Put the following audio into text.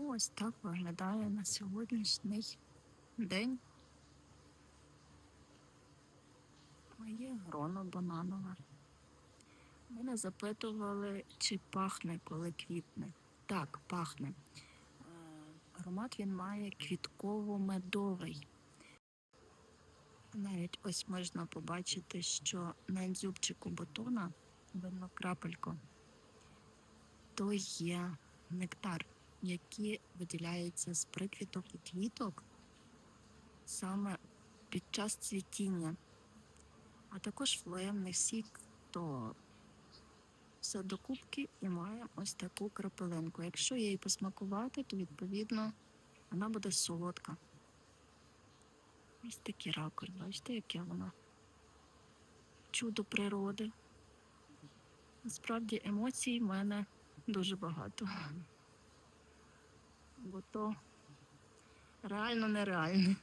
Ну, ось так виглядає на сьогоднішній день. Моє гроно бананове. Мене запитували, чи пахне, коли квітне. Так, пахне. Е, Аромат він має квітково-медовий. Навіть ось можна побачити, що на дзюбчику бутона видно крапельку, то є нектар, який виділяється з приквіток і квіток саме під час цвітіння, а також флоємний сік, то все докупки і має ось таку крапелинку. Якщо її посмакувати, то відповідно вона буде солодка. Ось такі ракурс, бачите, яке воно чудо природи. Насправді емоцій в мене дуже багато. Бо то реально нереальне.